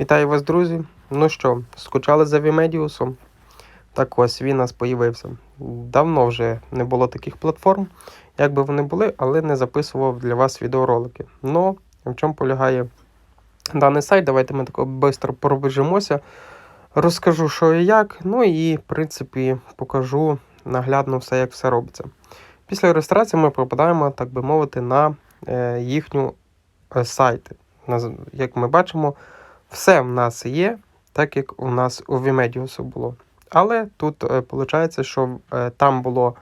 Вітаю вас, друзі! Ну що, скучали за Вімедіусом? Так ось він у нас появився. Давно вже не було таких платформ, як би вони були, але не записував для вас відеоролики. Ну, в чому полягає даний сайт? Давайте ми тако швидко пробіжимося, розкажу, що і як. Ну і, в принципі, покажу наглядно все, як все робиться. Після реєстрації ми попадаємо, так би мовити, на е, їхню е, сайт. Як ми бачимо, все в нас є, так як у нас у Vimedius було. Але тут виходить, що е, там було.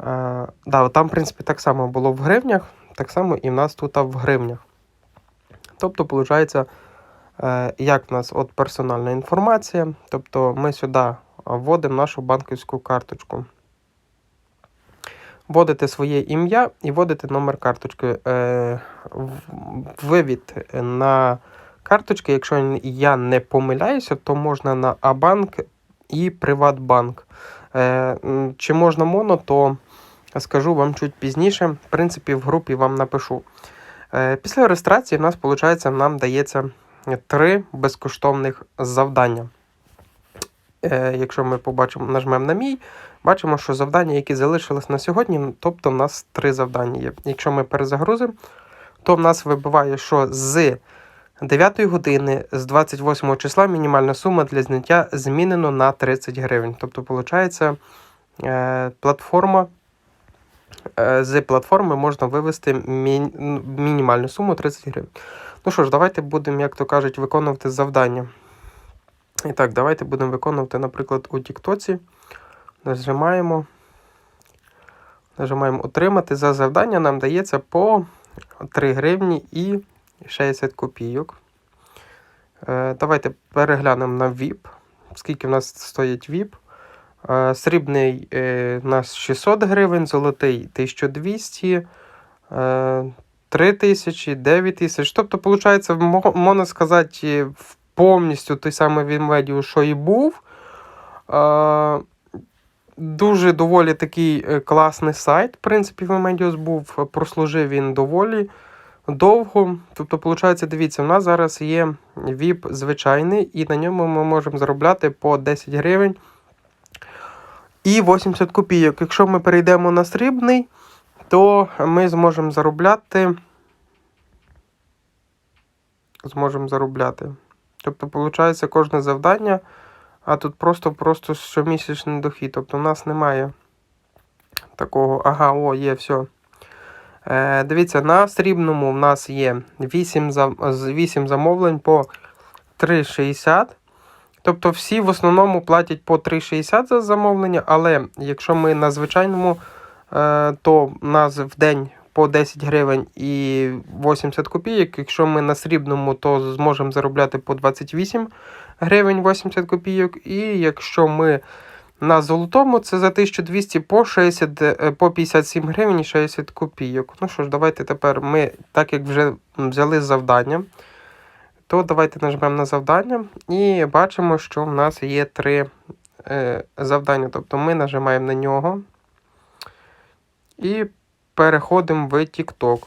Е, да, там, в принципі, так само було в гривнях, так само і в нас тут в гривнях. Тобто, виходить, е, як в нас от персональна інформація. Тобто ми сюди вводимо нашу банківську карточку. Вводите своє ім'я і вводите номер карточки. Е, вивід на карточки, якщо я не помиляюся, то можна на Абанк і Приватбанк. Е, чи можна моно, то скажу вам чуть пізніше. В принципі, в групі вам напишу. Е, після реєстрації в нас, виходить, нам дається три безкоштовних завдання. Е, якщо ми побачимо, нажмемо на мій, бачимо, що завдання, які залишились на сьогодні, тобто в нас три завдання є. Якщо ми перезагрузимо, то в нас вибиває, що з 9 години з 28 числа мінімальна сума для зняття змінено на 30 гривень. Тобто, виходить, е, платформа. е, З платформи можна вивести мі- ну, мінімальну суму 30 гривень. Ну що ж, давайте будемо, як то кажуть, виконувати завдання. І так, давайте будемо виконувати, наприклад, у Тіктоці. Нажимаємо. Нажимаємо Отримати. За завдання нам дається по 3 гривні і 60 копійок. Е, давайте переглянемо на VIP. Скільки в нас стоїть VIP. Е, срібний е, у нас 600 гривень, золотий 1200, е, 3000, 9000. Тобто, виходить, можна сказати, повністю той самий Вінмедіус, що і був. Е, Дуже доволі такий е, класний сайт. В принципі, Вімедіус був. Прослужив він доволі довго. Тобто, виходить, дивіться, у нас зараз є VIP звичайний, і на ньому ми можемо заробляти по 10 гривень і 80 копійок. Якщо ми перейдемо на срібний, то ми зможемо заробляти. Зможемо заробляти. Тобто, виходить, кожне завдання, а тут просто-просто щомісячний дохід. Тобто, у нас немає такого. Ага, о, є, все. Е, дивіться, на срібному в нас є 8, зам... 8 замовлень по 3,60. Тобто всі в основному платять по 3,60 за замовлення, але якщо ми на звичайному, е, то в нас в день по 10 гривень і 80 копійок. Якщо ми на срібному, то зможемо заробляти по 28 гривень 80 копійок. І якщо ми на золотому, це за 1200 по 60, е, по 57 гривень і 60 копійок. Ну що ж, давайте тепер ми, так як вже взяли завдання, то давайте нажмемо на завдання і бачимо, що в нас є три е, завдання. Тобто ми нажимаємо на нього і переходимо в TikTok.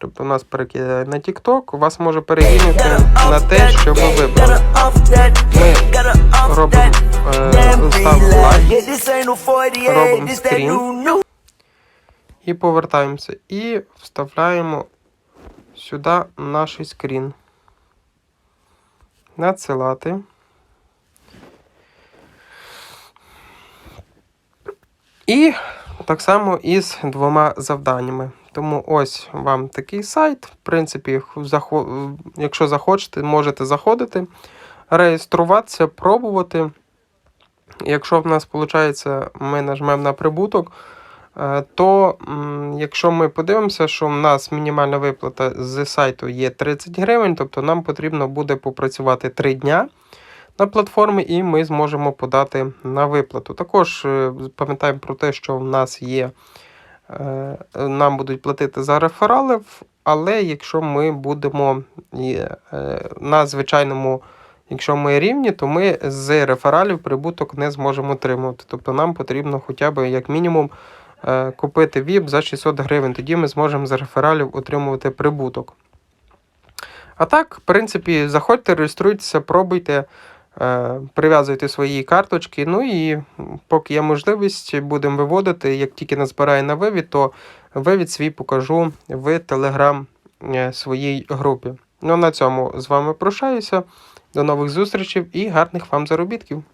Тобто нас перекидає на TikTok, вас може перекинути на те, що ви вибрали. Ми робимо е, ставимо робимо скрін і повертаємося. І вставляємо сюди наш скрін. Надсилати. І так само із двома завданнями. Тому ось вам такий сайт. В принципі, якщо захочете, можете заходити, реєструватися, пробувати. Якщо в нас виходить, ми нажмемо на прибуток, е, то якщо ми подивимося, що в нас мінімальна виплата з сайту є 30 гривень, тобто нам потрібно буде попрацювати 3 дня на платформі, і ми зможемо подати на виплату. Також е, пам'ятаємо про те, що в нас є, е, нам будуть платити за реферали, але якщо ми будемо на звичайному, якщо ми рівні, то ми з рефералів прибуток не зможемо отримувати. Тобто нам потрібно хоча б як мінімум е, купити VIP за 600 гривень, тоді ми зможемо з рефералів отримувати прибуток. А так, в принципі, заходьте, реєструйтеся, пробуйте, е, прив'язуйте свої карточки. Ну і поки є можливість, будемо виводити. Як тільки назбирає на вивід, то вивід свій покажу в телеграм е, своїй групі. Ну, на цьому з вами прощаюся. До нових зустрічей і гарних вам заробітків!